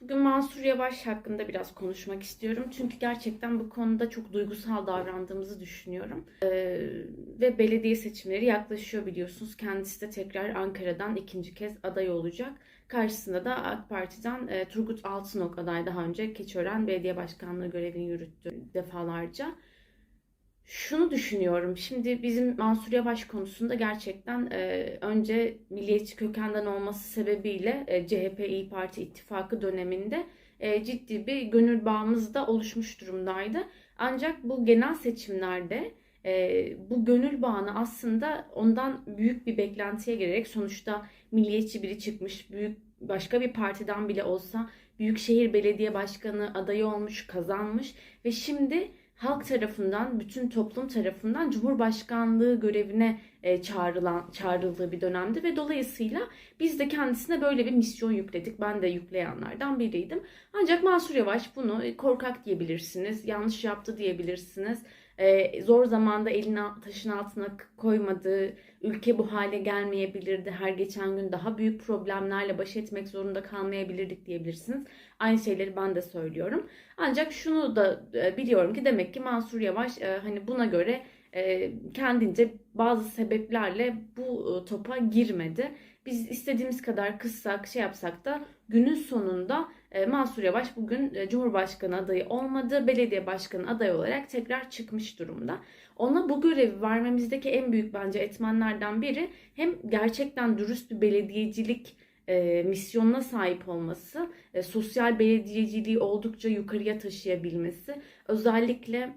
Bugün Mansur Yavaş hakkında biraz konuşmak istiyorum. Çünkü gerçekten bu konuda çok duygusal davrandığımızı düşünüyorum. Ee, ve belediye seçimleri yaklaşıyor biliyorsunuz. Kendisi de tekrar Ankara'dan ikinci kez aday olacak. Karşısında da AK Parti'den e, Turgut Altınok aday daha önce Keçiören Belediye Başkanlığı görevini yürüttü defalarca. Şunu düşünüyorum. Şimdi bizim Mansur Yavaş konusunda gerçekten e, önce milliyetçi kökenden olması sebebiyle e, CHP İyi Parti ittifakı döneminde e, ciddi bir gönül bağımız da oluşmuş durumdaydı. Ancak bu genel seçimlerde e, bu gönül bağını aslında ondan büyük bir beklentiye gelerek sonuçta milliyetçi biri çıkmış, büyük başka bir partiden bile olsa Büyükşehir Belediye Başkanı adayı olmuş, kazanmış ve şimdi halk tarafından, bütün toplum tarafından Cumhurbaşkanlığı görevine e, çağrılan çağrıldığı bir dönemdi ve dolayısıyla biz de kendisine böyle bir misyon yükledik. Ben de yükleyenlerden biriydim. Ancak Mansur Yavaş bunu e, korkak diyebilirsiniz, yanlış yaptı diyebilirsiniz. Ee, zor zamanda elini taşın altına koymadığı, ülke bu hale gelmeyebilirdi. Her geçen gün daha büyük problemlerle baş etmek zorunda kalmayabilirdik diyebilirsiniz. Aynı şeyleri ben de söylüyorum. Ancak şunu da e, biliyorum ki demek ki Mansur Yavaş e, hani buna göre e, kendince bazı sebeplerle bu topa girmedi. Biz istediğimiz kadar kıssak şey yapsak da günün sonunda Mansur Yavaş bugün Cumhurbaşkanı adayı olmadı. Belediye başkanı adayı olarak tekrar çıkmış durumda. Ona bu görevi vermemizdeki en büyük bence etmenlerden biri hem gerçekten dürüst bir belediyecilik e, misyonuna sahip olması, e, sosyal belediyeciliği oldukça yukarıya taşıyabilmesi, özellikle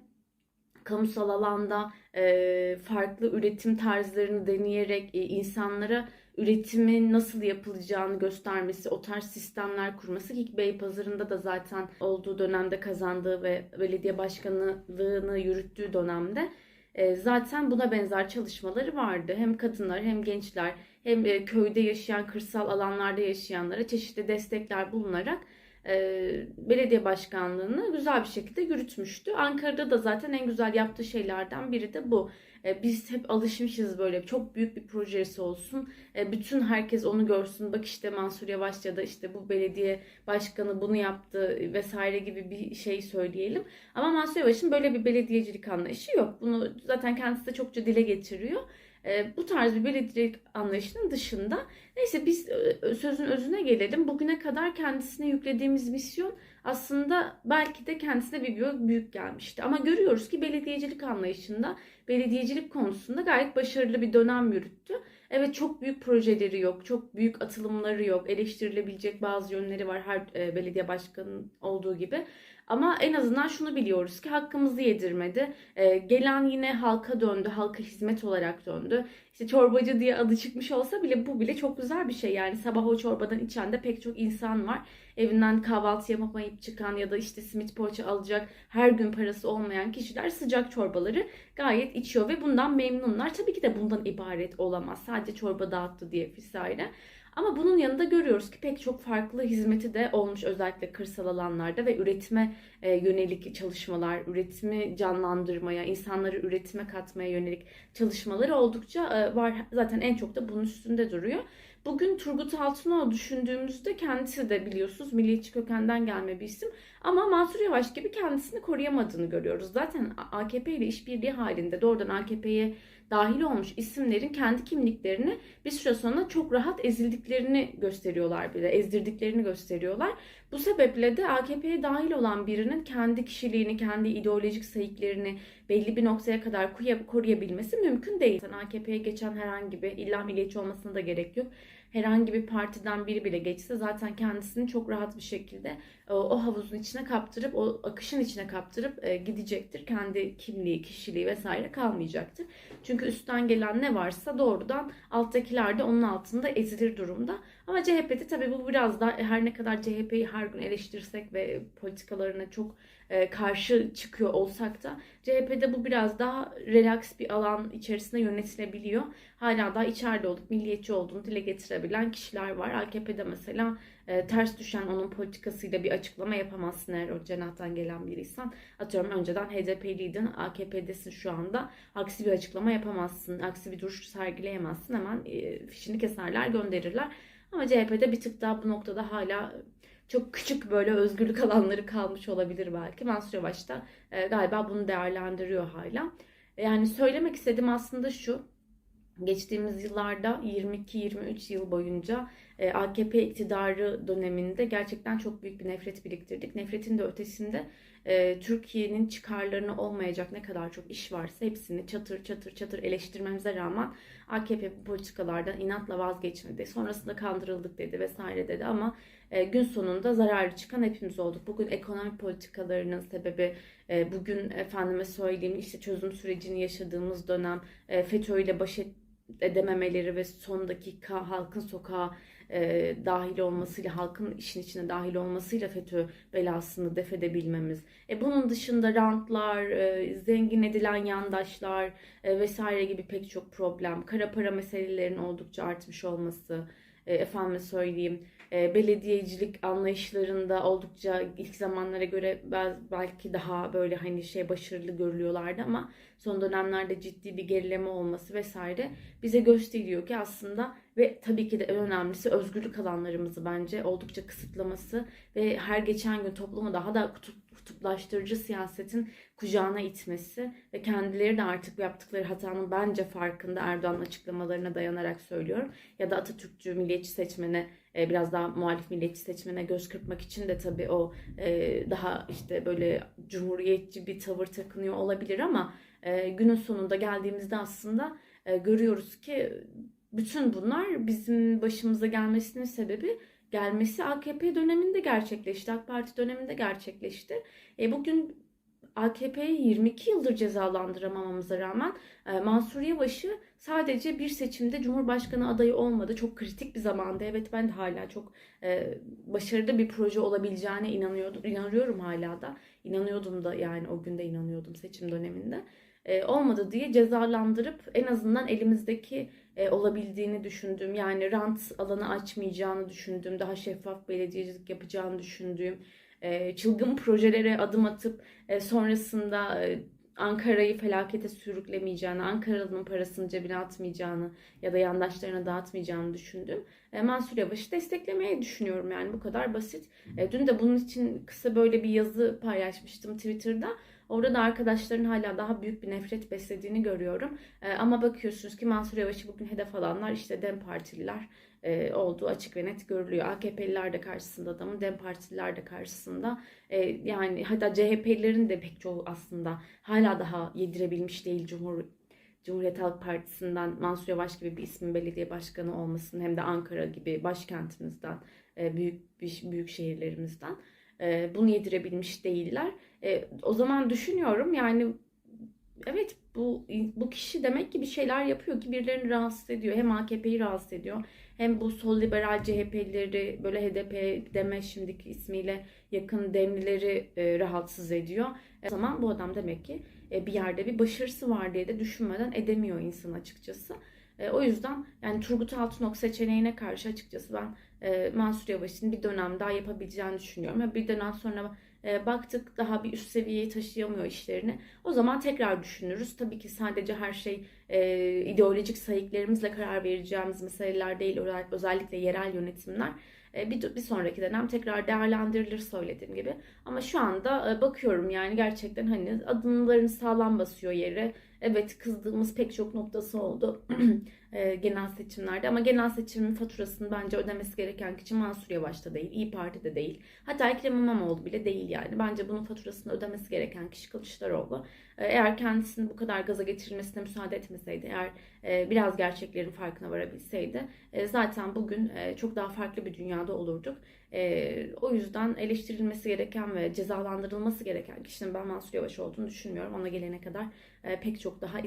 kamusal alanda e, farklı üretim tarzlarını deneyerek e, insanlara üretimin nasıl yapılacağını göstermesi, o tarz sistemler kurması ki Beypazarı'nda da zaten olduğu dönemde kazandığı ve belediye başkanlığını yürüttüğü dönemde e, zaten buna benzer çalışmaları vardı. Hem kadınlar hem gençler hem e, köyde yaşayan, kırsal alanlarda yaşayanlara çeşitli destekler bulunarak belediye başkanlığını güzel bir şekilde yürütmüştü. Ankara'da da zaten en güzel yaptığı şeylerden biri de bu. E, biz hep alışmışız böyle çok büyük bir projesi olsun. E, bütün herkes onu görsün. Bak işte Mansur Yavaş ya da işte bu belediye başkanı bunu yaptı vesaire gibi bir şey söyleyelim. Ama Mansur Yavaş'ın böyle bir belediyecilik anlayışı yok. Bunu zaten kendisi de çokça dile getiriyor. E, bu tarz bir belediyelik anlayışının dışında neyse biz e, sözün özüne gelelim. Bugüne kadar kendisine yüklediğimiz misyon aslında belki de kendisine bir büyük gelmişti. Ama görüyoruz ki belediyecilik anlayışında, belediyecilik konusunda gayet başarılı bir dönem yürüttü. Evet çok büyük projeleri yok, çok büyük atılımları yok, eleştirilebilecek bazı yönleri var her e, belediye başkanının olduğu gibi. Ama en azından şunu biliyoruz ki hakkımızı yedirmedi. E, gelen yine halka döndü, halka hizmet olarak döndü. İşte çorbacı diye adı çıkmış olsa bile bu bile çok güzel bir şey. Yani sabah o çorbadan içen de pek çok insan var. Evinden kahvaltı yapamayıp çıkan ya da işte simit poğaça alacak her gün parası olmayan kişiler sıcak çorbaları gayet içiyor ve bundan memnunlar. Tabii ki de bundan ibaret olamaz. Sadece çorba dağıttı diye vesaire. Ama bunun yanında görüyoruz ki pek çok farklı hizmeti de olmuş özellikle kırsal alanlarda ve üretime e, yönelik çalışmalar, üretimi canlandırmaya, insanları üretime katmaya yönelik çalışmaları oldukça e, var. Zaten en çok da bunun üstünde duruyor. Bugün Turgut Altınoğlu düşündüğümüzde kendisi de biliyorsunuz milliyetçi kökenden gelme bir isim. Ama Mansur Yavaş gibi kendisini koruyamadığını görüyoruz. Zaten AKP ile işbirliği halinde doğrudan AKP'ye dahil olmuş isimlerin kendi kimliklerini bir süre sonra çok rahat ezildiklerini gösteriyorlar bile, ezdirdiklerini gösteriyorlar. Bu sebeple de AKP'ye dahil olan birinin kendi kişiliğini, kendi ideolojik sayıklarını belli bir noktaya kadar koruyabilmesi mümkün değil. AKP'ye geçen herhangi bir illa milliyetçi olmasına da gerek yok herhangi bir partiden biri bile geçse zaten kendisini çok rahat bir şekilde e, o havuzun içine kaptırıp o akışın içine kaptırıp e, gidecektir. Kendi kimliği, kişiliği vesaire kalmayacaktır. Çünkü üstten gelen ne varsa doğrudan alttakiler de onun altında ezilir durumda. Ama CHP'de tabii bu biraz daha her ne kadar CHP'yi her gün eleştirsek ve politikalarına çok karşı çıkıyor olsak da CHP'de bu biraz daha relax bir alan içerisinde yönetilebiliyor. Hala da içeride olup milliyetçi olduğunu dile getirebilen kişiler var. AKP'de mesela e, ters düşen onun politikasıyla bir açıklama yapamazsın eğer o cenahtan gelen biriysen. Atıyorum önceden HDP'liydin, AKP'desin şu anda. Aksi bir açıklama yapamazsın, aksi bir duruş sergileyemezsin. Hemen e, fişini keserler, gönderirler. Ama CHP'de bir tık daha bu noktada hala çok küçük böyle özgürlük alanları kalmış olabilir belki. Mansur Yavaş da e, galiba bunu değerlendiriyor hala. Yani söylemek istediğim aslında şu. Geçtiğimiz yıllarda 22-23 yıl boyunca e, AKP iktidarı döneminde gerçekten çok büyük bir nefret biriktirdik. Nefretin de ötesinde e, Türkiye'nin çıkarlarına olmayacak ne kadar çok iş varsa hepsini çatır çatır çatır eleştirmemize rağmen AKP bu politikalardan inatla vazgeçmedi. Sonrasında kandırıldık dedi vesaire dedi ama gün sonunda zararlı çıkan hepimiz olduk. Bugün ekonomik politikalarının sebebi, e, bugün efendime söyleyeyim işte çözüm sürecini yaşadığımız dönem, e, FETÖ ile baş edememeleri ve son dakika halkın sokağa e, dahil olmasıyla, halkın işin içine dahil olmasıyla FETÖ belasını def edebilmemiz. E, bunun dışında rantlar, e, zengin edilen yandaşlar e, vesaire gibi pek çok problem, kara para meselelerinin oldukça artmış olması, e, efendime söyleyeyim, e, belediyecilik anlayışlarında oldukça ilk zamanlara göre belki daha böyle hani şey başarılı görülüyorlardı ama son dönemlerde ciddi bir gerileme olması vesaire bize gösteriyor ki aslında ve tabii ki de en önemlisi özgürlük alanlarımızı bence oldukça kısıtlaması ve her geçen gün toplumu daha da kutuplaştırıcı siyasetin kucağına itmesi ve kendileri de artık yaptıkları hatanın bence farkında Erdoğan'ın açıklamalarına dayanarak söylüyorum. Ya da Atatürkçü milliyetçi seçmene e, biraz daha muhalif milliyetçi seçmene göz kırpmak için de tabii o e, daha işte böyle cumhuriyetçi bir tavır takınıyor olabilir ama e, günün sonunda geldiğimizde aslında görüyoruz ki bütün bunlar bizim başımıza gelmesinin sebebi gelmesi AKP döneminde gerçekleşti. AK Parti döneminde gerçekleşti. E bugün AKP'yi 22 yıldır cezalandıramamamıza rağmen e, Mansur Yavaş'ı sadece bir seçimde Cumhurbaşkanı adayı olmadı. Çok kritik bir zamanda. Evet ben de hala çok e, başarılı bir proje olabileceğine inanıyordum. İnanıyorum hala da. İnanıyordum da yani o günde inanıyordum seçim döneminde. E, olmadı diye cezalandırıp en azından elimizdeki e, olabildiğini düşündüğüm yani rant alanı açmayacağını düşündüğüm daha şeffaf belediyecilik yapacağını düşündüğüm e, çılgın projelere adım atıp sonrasında Ankara'yı felakete sürüklemeyeceğini, Ankaralı'nın parasını cebine atmayacağını ya da yandaşlarına dağıtmayacağını düşündüm. Mansur Yavaş'ı desteklemeyi düşünüyorum yani bu kadar basit. Dün de bunun için kısa böyle bir yazı paylaşmıştım Twitter'da. Orada da arkadaşların hala daha büyük bir nefret beslediğini görüyorum. E, ama bakıyorsunuz ki Mansur Yavaş'ı bugün hedef alanlar işte DEM Partililer e, olduğu açık ve net görülüyor. AKP'liler de karşısında adamın, DEM Partililer de karşısında. E, yani hatta CHP'lilerin de pek çoğu aslında hala daha yedirebilmiş değil Cumhur Cumhuriyet Halk Partisi'nden Mansur Yavaş gibi bir ismin belediye başkanı olmasının hem de Ankara gibi başkentimizden, e, büyük büyük şehirlerimizden e, bunu yedirebilmiş değiller. E, o zaman düşünüyorum yani evet bu bu kişi demek ki bir şeyler yapıyor ki birilerini rahatsız ediyor. Hem AKP'yi rahatsız ediyor hem bu sol liberal CHP'lileri böyle HDP deme şimdiki ismiyle yakın demlileri e, rahatsız ediyor. O zaman bu adam demek ki bir yerde bir başarısı var diye de düşünmeden edemiyor insan açıkçası. O yüzden yani Turgut Altınok seçeneğine karşı açıkçası ben e, Mansur Yavaş'ın bir dönem daha yapabileceğini düşünüyorum. Ve bir dönem sonra e, baktık daha bir üst seviyeye taşıyamıyor işlerini. O zaman tekrar düşünürüz. Tabii ki sadece her şey e, ideolojik sayıklarımızla karar vereceğimiz meseleler değil. Özellikle yerel yönetimler. E, bir, bir sonraki dönem tekrar değerlendirilir söylediğim gibi. Ama şu anda bakıyorum yani gerçekten hani adımlarını sağlam basıyor yere. Evet kızdığımız pek çok noktası oldu e, genel seçimlerde ama genel seçimin faturasını bence ödemesi gereken kişi Mansur Yavaş'ta değil, İyi Parti'de değil. Hatta Ekrem İmamoğlu bile değil yani. Bence bunun faturasını ödemesi gereken kişi Kılıçdaroğlu. E, eğer kendisinin bu kadar gaza getirilmesine müsaade etmeseydi, eğer e, biraz gerçeklerin farkına varabilseydi e, zaten bugün çok daha farklı bir dünyada olurduk. O yüzden eleştirilmesi gereken ve cezalandırılması gereken kişinin ben Mansur Yavaş olduğunu düşünmüyorum. Ona gelene kadar pek çok daha